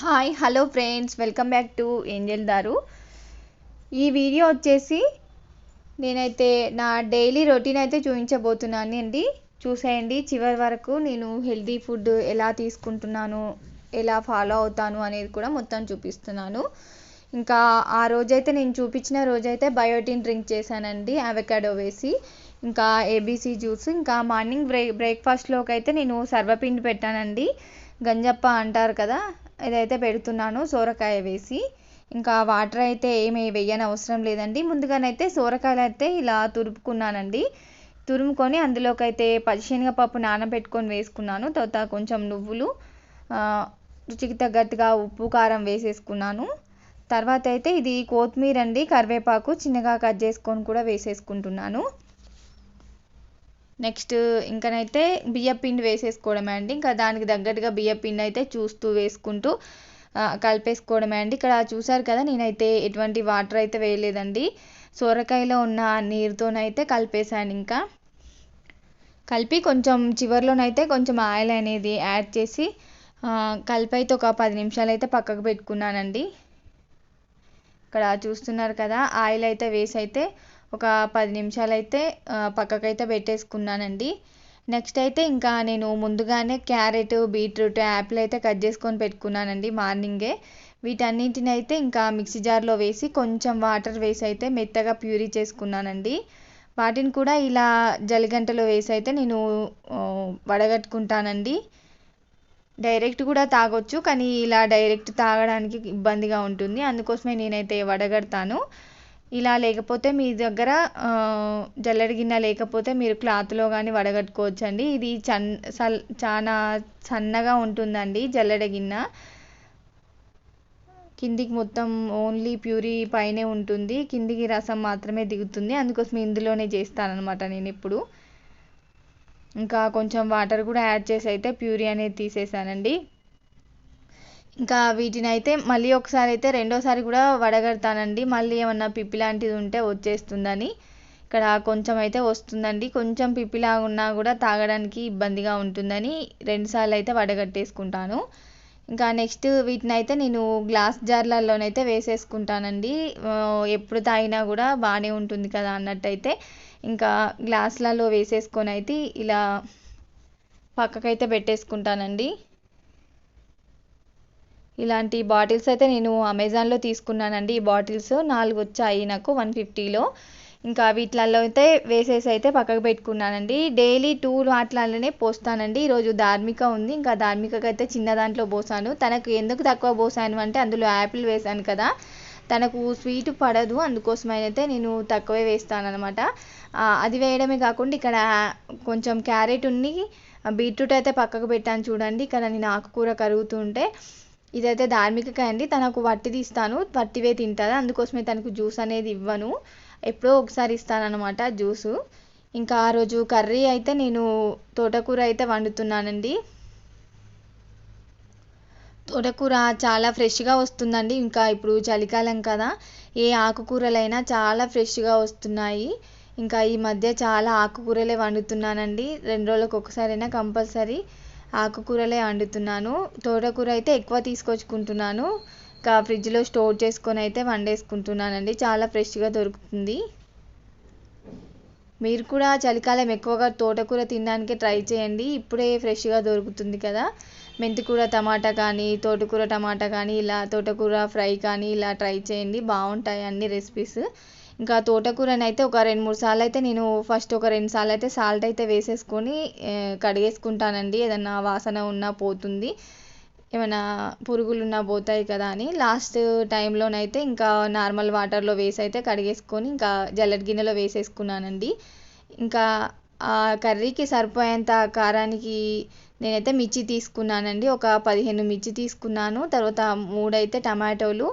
Hi hello friends welcome back to Angel దారు ఈ video వచ్చేసి నేనైతే నా డైలీ రొటీన్ అయితే చూపించబోతున్నాను అండి. చూసేయండి చివరి వరకు నేను హెల్తీ ఫుడ్ ఎలా తీసుకుంటున్నాను ఎలా ఫాలో అవుతాను అనేది కూడా మొత్తం చూపిస్తున్నాను. ఇంకా ఆ రోజైతే నేను చూపించిన రోజైతే బయోటిన్ డ్రింక్ చేశానండి అవకాడో వేసి. ఇంకా ఏబీసీ జ్యూస్ ఇంకా మార్నింగ్ బ్రేక్ బ్రేక్ఫాస్ట్లోకి అయితే నేను సర్వపిండి పెట్టానండి. గంజప్ప అంటారు కదా ఇదైతే పెడుతున్నాను సోరకాయ వేసి. ఇంకా వాటర్ అయితే ఏమి వేయని అవసరం లేదండి. ముందుగానైతే సోరకాయలు అయితే ఇలా తురుపుకున్నానండి. తురుముకొని అందులోకి అయితే పచ్చిశనగపప్పు నానబెట్టుకొని వేసుకున్నాను. తర్వాత కొంచెం నువ్వులు రుచికి తగ్గట్టుగా ఉప్పు కారం వేసేసుకున్నాను. తర్వాత అయితే ఇది కొత్తిమీర అండి కరివేపాకు చిన్నగా కట్ చేసుకొని కూడా వేసేసుకుంటున్నాను. నెక్స్ట్ ఇంకనైతే బియ్యం పిండి వేసేసుకోవడమే అండి. ఇంకా దానికి తగ్గట్టుగా బియ్యం పిండి అయితే చూస్తూ వేసుకుంటూ కలిపేసుకోవడమే అండి. ఇక్కడ చూసారు కదా నేనైతే ఎటువంటి వాటర్ అయితే వేయలేదండి. సొరకాయలో ఉన్న నీరుతోనైతే కలిపేశాను ఇంకా. కలిపి కొంచెం చివరిలోనైతే కొంచెం ఆయిల్ అనేది యాడ్ చేసి కలిపి అయితే ఒక పది నిమిషాలు అయితే పక్కకు పెట్టుకున్నానండి. ఇక్కడ చూస్తున్నారు కదా ఆయిల్ అయితే వేసి అయితే ఒక పది నిమిషాలు అయితే పక్కకైతే పెట్టేసుకున్నానండి. నెక్స్ట్ అయితే ఇంకా నేను ముందుగానే క్యారెట్ బీట్రూట్ యాపిల్ అయితే కట్ చేసుకొని పెట్టుకున్నానండి మార్నింగే. వీటన్నింటిని అయితే ఇంకా మిక్సీ జార్లో వేసి కొంచెం వాటర్ వేసి అయితే మెత్తగా ప్యూరీ చేసుకున్నానండి. వాటిని కూడా ఇలా జలిగంటలో వేసి అయితే నేను వడగట్టుకుంటానండి. డైరెక్ట్ కూడా తాగొచ్చు కానీ ఇలా డైరెక్ట్ తాగడానికి ఇబ్బందిగా ఉంటుంది. అందుకోసమే నేనైతే వడగడతాను. ఇలా లేకపోతే మీ దగ్గర జల్లెడ గిన్నె లేకపోతే మీరు క్లాత్లో కానీ వడగట్టుకోవచ్చు అండి ఇది చన్ సల్ చాలా సన్నగా ఉంటుందండి జల్లెడ గిన్నె. కిందికి మొత్తం ఓన్లీ ప్యూరీ పైనే ఉంటుంది. కిందికి రసం మాత్రమే దిగుతుంది. అందుకోసం ఇందులోనే చేస్తానన్నమాట నేను ఇప్పుడు. ఇంకా కొంచెం వాటర్ కూడా యాడ్ చేసి అయితే ప్యూరీ అనేది తీసేసానండి. ఇంకా వీటిని అయితే మళ్ళీ ఒకసారి అయితే రెండోసారి కూడా వడగడతానండి. మళ్ళీ ఏమన్నా పిప్పి లాంటిది ఉంటే వచ్చేస్తుందని. ఇక్కడ కొంచెం అయితే వస్తుందండి. కొంచెం పిప్పిలా ఉన్నా కూడా తాగడానికి ఇబ్బందిగా ఉంటుందని రెండుసార్లు అయితే వడగట్టేసుకుంటాను. ఇంకా నెక్స్ట్ వీటిని అయితే నేను గ్లాస్ జార్లలోనైతే వేసేసుకుంటానండి. ఎప్పుడు తాగినా కూడా బాగానే ఉంటుంది కదా అన్నట్టయితే. ఇంకా గ్లాసులలో వేసేసుకొని అయితే ఇలా పక్కకైతే పెట్టేసుకుంటానండి. ఇలాంటి బాటిల్స్ అయితే నేను అమెజాన్లో తీసుకున్నానండి. ఈ బాటిల్స్ నాలుగు వచ్చాయి నాకు వన్ ఫిఫ్టీలో. ఇంకా వీటిలలో అయితే వేసేసి అయితే పక్కకు పెట్టుకున్నానండి. డైలీ టూ వాటిలలోనే పోస్తానండి. ఈరోజు ధార్మిక ఉంది. ఇంకా ధార్మికకి అయితే చిన్న దాంట్లో పోసాను. తనకు ఎందుకు తక్కువ పోసాను అంటే అందులో యాపిల్ వేసాను కదా. తనకు స్వీట్ పడదు. అందుకోసమైతే నేను తక్కువే వేస్తాను అనమాట అది వేయడమే కాకుండా ఇక్కడ కొంచెం క్యారెట్ ఉన్ని బీట్రూట్ అయితే పక్కకు పెట్టాను చూడండి. ఇక్కడ నేను ఆకుకూర కరుగుతుంటే ఇదైతే ధార్మికకాయ అండి. తనకు వట్టి తీస్తాను వట్టివే తింటుంది. అందుకోసమే తనకు జ్యూస్ అనేది ఇవ్వను. ఎప్పుడో ఒకసారి ఇస్తానన్నమాట జ్యూసు. ఇంకా ఆ రోజు కర్రీ అయితే నేను తోటకూర అయితే వండుతున్నానండి. తోటకూర చాలా ఫ్రెష్గా వస్తుందండి. ఇంకా ఇప్పుడు చలికాలం కదా. ఏ ఆకుకూరలైనా చాలా ఫ్రెష్గా వస్తున్నాయి. ఇంకా ఈ మధ్య చాలా ఆకుకూరలే వండుతున్నానండి. రెండు రోజులకు ఒకసారైనా కంపల్సరీ ఆకుకూరలే వండుతున్నాను తోటకూర అయితే ఎక్కువ తీసుకొచ్చుకుంటున్నాను. ఇంకా ఫ్రిడ్జ్లో స్టోర్ చేసుకొని అయితే వండేసుకుంటున్నానండి. చాలా ఫ్రెష్గా దొరుకుతుంది. మీరు కూడా చలికాలం ఎక్కువగా తోటకూర తినడానికి ట్రై చేయండి. ఇప్పుడే ఫ్రెష్గా దొరుకుతుంది కదా. మెంతికూర టమాటా కానీ తోటకూర టమాటా కానీ ఇలా తోటకూర ఫ్రై కానీ ఇలా ట్రై చేయండి. బాగుంటాయి అన్ని రెసిపీస్. ఇంకా తోటకూరని అయితే ఒక రెండు మూడు సార్లు అయితే నేను ఫస్ట్ ఒక రెండు సార్లు అయితే సాల్ట్ అయితే వేసేసుకొని కడిగేసుకుంటానండి. ఏదన్నా వాసన ఉన్నా పోతుంది. ఏమైనా పురుగులు ఉన్నా పోతాయి కదా అని. లాస్ట్ టైంలోనైతే ఇంకా నార్మల్ వాటర్లో వేసి అయితే కడిగేసుకొని ఇంకా జల్లెడ గిన్నెలో వేసేసుకున్నానండి. ఇంకా ఆ కర్రీకి సరిపోయేంత కారానికి నేనైతే మిర్చి తీసుకున్నానండి. ఒక పదిహేను మిర్చి తీసుకున్నాను. తర్వాత మూడైతే టమాటోలు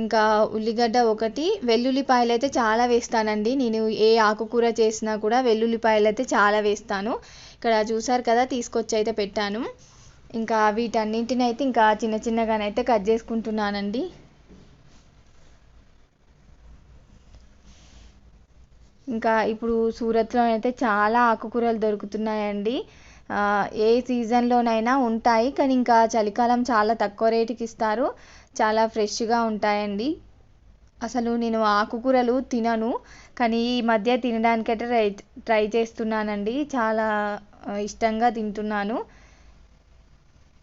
ఇంకా ఉల్లిగడ్డ ఒకటి వెల్లుల్లిపాయలు అయితే చాలా వేస్తానండి. నేను ఏ ఆకుకూర చేసినా కూడా వెల్లుల్లిపాయలు అయితే చాలా వేస్తాను. ఇక్కడ చూసారు కదా తీసుకొచ్చి అయితే పెట్టాను. ఇంకా వీటన్నింటిని అయితే ఇంకా చిన్న చిన్నగానైతే కట్ చేసుకుంటున్నానండి. ఇంకా ఇప్పుడు సూరత్లో అయితే చాలా ఆకుకూరలు దొరుకుతున్నాయండి. ఏ సీజన్లోనైనా ఉంటాయి. కానీ ఇంకా చలికాలం చాలా తక్కువ రేటుకి ఇస్తారు. చాలా ఫ్రెష్గా ఉంటాయండి. అసలు నేను ఆకుకూరలు తినను. కానీ ఈ మధ్య తినడానికైతే ట్రై ట్రై చేస్తున్నానండి. చాలా ఇష్టంగా తింటున్నాను.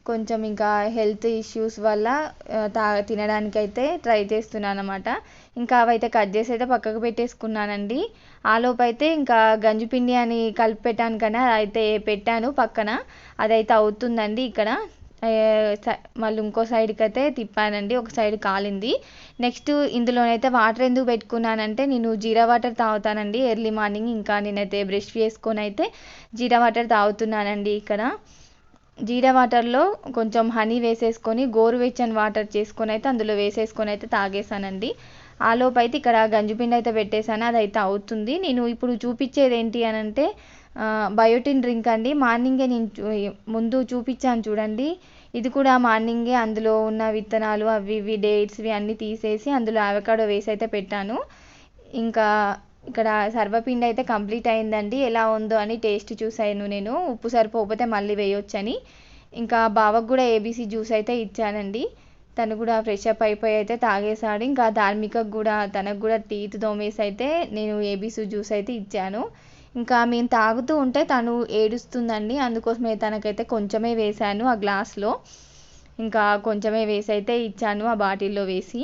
కొంచెం ఇంకా హెల్త్ ఇష్యూస్ వల్ల తా తినడానికి అయితే ట్రై చేస్తున్నాను అనమాట ఇంకా అవైతే కట్ చేసి అయితే పక్కకు పెట్టేసుకున్నానండి. ఆలోపు అయితే ఇంకా గంజిపిండి అని కలిపి పెట్టాను కానీ అయితే పెట్టాను పక్కన. అదైతే అవుతుందండి ఇక్కడ. మళ్ళీ ఇంకో సైడ్కి అయితే తిప్పానండి ఒక సైడ్ కాలింది. నెక్స్ట్ ఇందులోనైతే వాటర్ ఎందుకు పెట్టుకున్నానంటే నేను జీరా వాటర్ తాగుతానండి. ఎర్లీ మార్నింగ్ ఇంకా నేనైతే బ్రష్ చేసుకొని అయితే జీరా వాటర్ తాగుతున్నానండి ఇక్కడ. జీరా వాటర్లో కొంచెం హనీ వేసేసుకొని గోరువెచ్చని వాటర్ చేసుకొని అయితే అందులో వేసేసుకొని అయితే తాగేసానండి ఆలోపు అయితే ఇక్కడ గంజిపిండి అయితే పెట్టేశాను అది అయితే అవుతుంది. నేను ఇప్పుడు చూపించేది ఏంటి అని అంటే బయోటిన్ డ్రింక్ అండి. మార్నింగే నేను ముందు చూపించాను చూడండి. ఇది కూడా మార్నింగే అందులో ఉన్న విత్తనాలు అవి ఇవి డేట్స్వి అన్నీ తీసేసి అందులో అవకాడో వేసి అయితే పెట్టాను. ఇంకా ఇక్కడ సర్వపిండి అయితే కంప్లీట్ అయిందండి. ఎలా ఉందో అని టేస్ట్ చూసాను నేను. ఉప్పు సరిపోకపోతే మళ్ళీ వేయొచ్చని. ఇంకా బావకు కూడా ఏబీసీ జ్యూస్ అయితే ఇచ్చానండి. తను కూడా ఫ్రెష్ అప్ అయిపోయి అయితే తాగేశాడు. ఇంకా ధార్మికకు కూడా తనకు కూడా టీత్ దోమేసి అయితే నేను ఏబీసీ జ్యూస్ అయితే ఇచ్చాను. ఇంకా మేము తాగుతూ ఉంటే తను ఏడుస్తుందండి. అందుకోసమే తనకైతే కొంచెమే వేశాను ఆ గ్లాస్లో ఇంకా కొంచెమే వేసి అయితే ఇచ్చాను ఆ బాటిల్లో వేసి.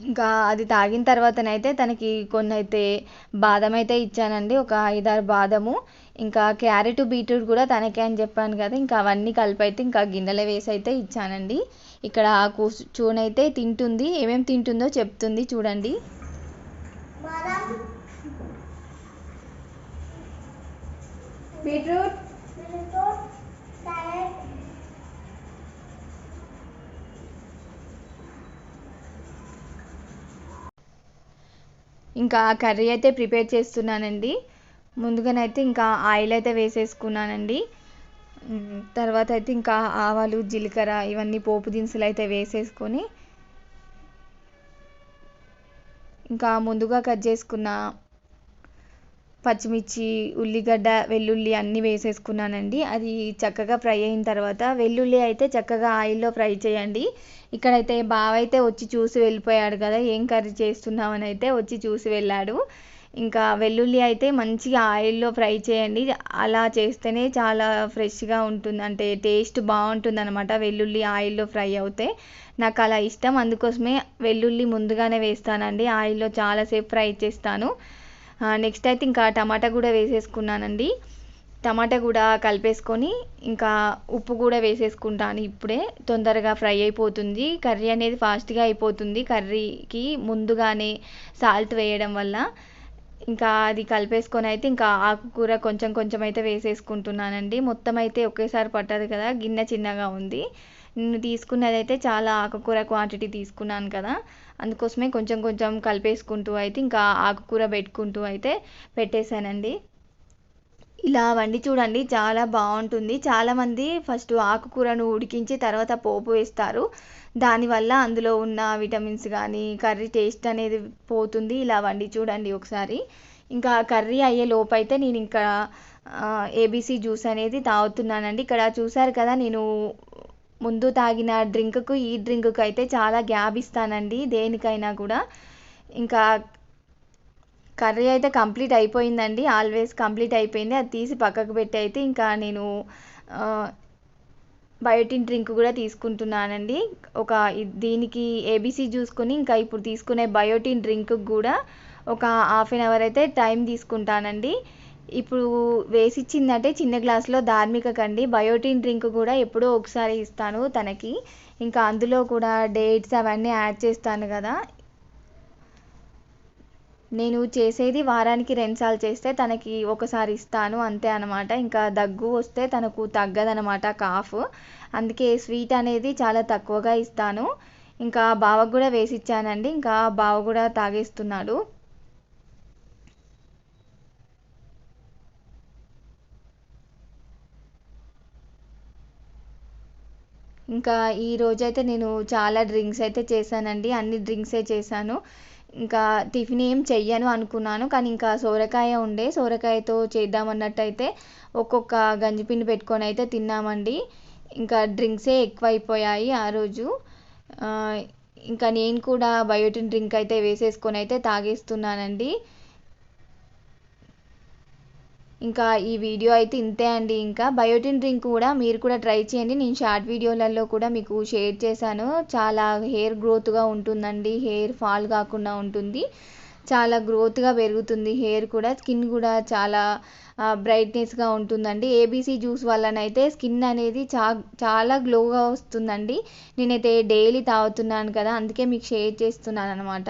ఇంకా అది తాగిన తర్వాతనైతే తనకి కొన్ని అయితే బాదం అయితే ఇచ్చానండి ఒక ఐదారు బాదము. ఇంకా క్యారెట్ బీట్రూట్ కూడా తనకే అని చెప్పాను కదా ఇంకా అవన్నీ కలిపి అయితే ఇంకా గిన్నెలో వేసి అయితే ఇచ్చానండి. ఇక్కడ కూర్చొనైతే తింటుంది ఏమేమి తింటుందో చెప్తుంది చూడండి. బీట్రూట్ ఇంకా కర్రీ అయితే ప్రిపేర్ చేస్తున్నానండి. ముందుగానైతే ఇంకా ఆయిల్ అయితే వేసేసుకున్నానండి. తర్వాత అయితే ఇంకా ఆవాలు జీలకర్ర ఇవన్నీ పోపు దినుసులు అయితే వేసేసుకొని ఇంకా ముందుగా కట్ చేసుకున్న పచ్చిమిర్చి ఉల్లిగడ్డ వెల్లుల్లి అన్నీ వేసేసుకున్నానండి. అది చక్కగా ఫ్రై అయిన తర్వాత వెల్లుల్లి అయితే చక్కగా ఆయిల్లో ఫ్రై చేయండి. ఇక్కడైతే బావ అయితే వచ్చి చూసి వెళ్ళిపోయాడు కదా ఏం కర్రీ చేస్తున్నామని అయితే వచ్చి చూసి వెళ్ళాడు. ఇంకా వెల్లుల్లి అయితే మంచిగా ఆయిల్లో ఫ్రై చేయండి. అలా చేస్తేనే చాలా ఫ్రెష్గా ఉంటుంది అంటే టేస్ట్ బాగుంటుంది అనమాట వెల్లుల్లి ఆయిల్లో ఫ్రై అవుతే. నాకు అలా ఇష్టం అందుకోసమే వెల్లుల్లి ముందుగానే వేస్తానండి. ఆయిల్లో చాలాసేపు ఫ్రై చేస్తాను. నెక్స్ట్ అయితే ఇంకా టమాటా కూడా వేసేసుకున్నానండి. టమాటా కూడా కలిపేసుకొని ఇంకా ఉప్పు కూడా వేసేసుకుంటాను ఇప్పుడే. తొందరగా ఫ్రై అయిపోతుంది. కర్రీ అనేది ఫాస్ట్గా అయిపోతుంది. కర్రీకి ముందుగానే సాల్ట్ వేయడం వల్ల. ఇంకా అది కలిపేసుకొని అయితే ఇంకా ఆకుకూర కొంచెం కొంచెం అయితే వేసేసుకుంటున్నానండి. మొత్తం అయితే ఒకేసారి పట్టదు కదా. గిన్నె చిన్నగా ఉంది. నేను తీసుకున్నది అయితే చాలా ఆకుకూర క్వాంటిటీ తీసుకున్నాను కదా. అందుకోసమే కొంచెం కొంచెం కలిపేసుకుంటూ అయితే ఇంకా ఆకుకూర పెట్టుకుంటూ అయితే పెట్టేశానండి. ఇలా వండి చూడండి చాలా బాగుంటుంది. చాలామంది ఫస్ట్ ఆకుకూరను ఉడికించి తర్వాత పోపు వేస్తారు. దానివల్ల అందులో ఉన్న విటమిన్స్ కానీ కర్రీ టేస్ట్ అనేది పోతుంది. ఇలా వండి చూడండి ఒకసారి. ఇంకా కర్రీ అయ్యే లోపైతే నేను ఇంకా ఏబీసీ జ్యూస్ అనేది తాగుతున్నానండి. ఇక్కడ చూసారు కదా నేను ముందు తాగిన డ్రింక్కు ఈ డ్రింక్కు అయితే చాలా గ్యాప్ ఇస్తానండి దేనికైనా కూడా. ఇంకా కర్రీ అయితే కంప్లీట్ అయిపోయిందండి ఆల్వేస్ కంప్లీట్ అయిపోయింది అది తీసి పక్కకు పెట్టి అయితే ఇంకా నేను బయోటిన్ డ్రింక్ కూడా తీసుకుంటున్నానండి. ఒక దీనికి ఏబీసీ చూసుకుని ఇంకా ఇప్పుడు తీసుకునే బయోటిన్ డ్రింక్ కూడా ఒక హాఫ్ అన్ అవర్ అయితే టైం తీసుకుంటానండి. ఇప్పుడు వేసిచ్చిందంటే చిన్న గ్లాస్లో ధార్మికకండి బయోటిన్ డ్రింక్ కూడా ఎప్పుడో ఒకసారి ఇస్తాను తనకి. ఇంకా అందులో కూడా డేట్స్ అవన్నీ యాడ్ చేస్తాను కదా. నేను చేసేది వారానికి రెండుసార్లు చేస్తే తనకి ఒకసారి ఇస్తాను అంతే అనమాట ఇంకా దగ్గు వస్తే తనకు తగ్గదనమాట కాఫ్. అందుకే స్వీట్ అనేది చాలా తక్కువగా ఇస్తాను. ఇంకా బావకు కూడా వేసి ఇచ్చానండి ఇంకా బావ కూడా తాగేస్తున్నాడు. ఇంకా ఈ రోజైతే నేను చాలా డ్రింక్స్ అయితే చేశానండి. అన్ని డ్రింక్సే చేశాను. ఇంకా టిఫిన్ ఏం చెయ్యను అనుకున్నాను. కానీ ఇంకా సోరకాయ ఉండే. సోరకాయతో చేద్దామన్నట్టయితే ఒక్కొక్క గంజిపిండి పెట్టుకొని అయితే తిన్నామండి. ఇంకా డ్రింక్సే ఎక్కువైపోయాయి ఆ రోజు. ఇంకా నేను కూడా బయోటిన్ డ్రింక్ అయితే వేసేసుకొని అయితే తాగేస్తున్నానండి. ఇంకా ఈ వీడియో అయితే ఇంతే అండి. ఇంకా బయోటిన్ డ్రింక్ కూడా మీరు కూడా ట్రై చేయండి. నేను షార్ట్ వీడియోలలో కూడా మీకు షేర్ చేశాను. చాలా హెయిర్ గ్రోత్గా ఉంటుందండి. హెయిర్ ఫాల్ కాకుండా ఉంటుంది. చాలా గ్రోత్గా పెరుగుతుంది హెయిర్ కూడా. స్కిన్ కూడా చాలా బ్రైట్నెస్గా ఉంటుందండి. ఏబీసీ జ్యూస్ వల్లనైతే స్కిన్ అనేది చా చాలా గ్లోగా వస్తుందండి. నేనైతే డైలీ తాగుతున్నాను కదా అందుకే మీకు షేర్ చేస్తున్నాను అనమాట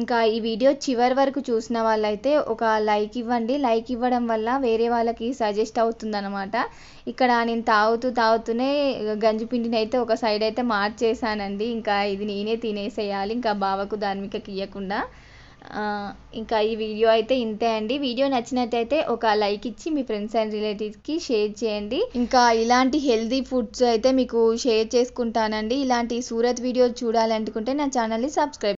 ఇంకా ఈ వీడియో చివరి వరకు చూసిన వాళ్ళైతే ఒక లైక్ ఇవ్వండి. లైక్ ఇవ్వడం వల్ల వేరే వాళ్ళకి సజెస్ట్ అవుతుందన్నమాట. ఇక్కడ నేను తాగుతూ తాగుతూనే గంజిపిండిని అయితే ఒక సైడ్ అయితే మార్చేసానండి ఇంకా ఇది నేనే తినేసేయాలి. ఇంకా బావకు ధార్మికకి ఇవ్వకుండా ఇంకా ఈ వీడియో అయితే ఇంతే అండి. వీడియో నచ్చినట్టయితే ఒక లైక్ ఇచ్చి మీ ఫ్రెండ్స్ అండ్ రిలేటివ్స్కి షేర్ చేయండి. ఇంకా ఇలాంటి హెల్తీ ఫుడ్స్ అయితే మీకు షేర్ చేసుకుంటానండి. ఇలాంటి సూరత్ వీడియోలు చూడాలనుకుంటే నా ఛానల్ని సబ్స్క్రైబ్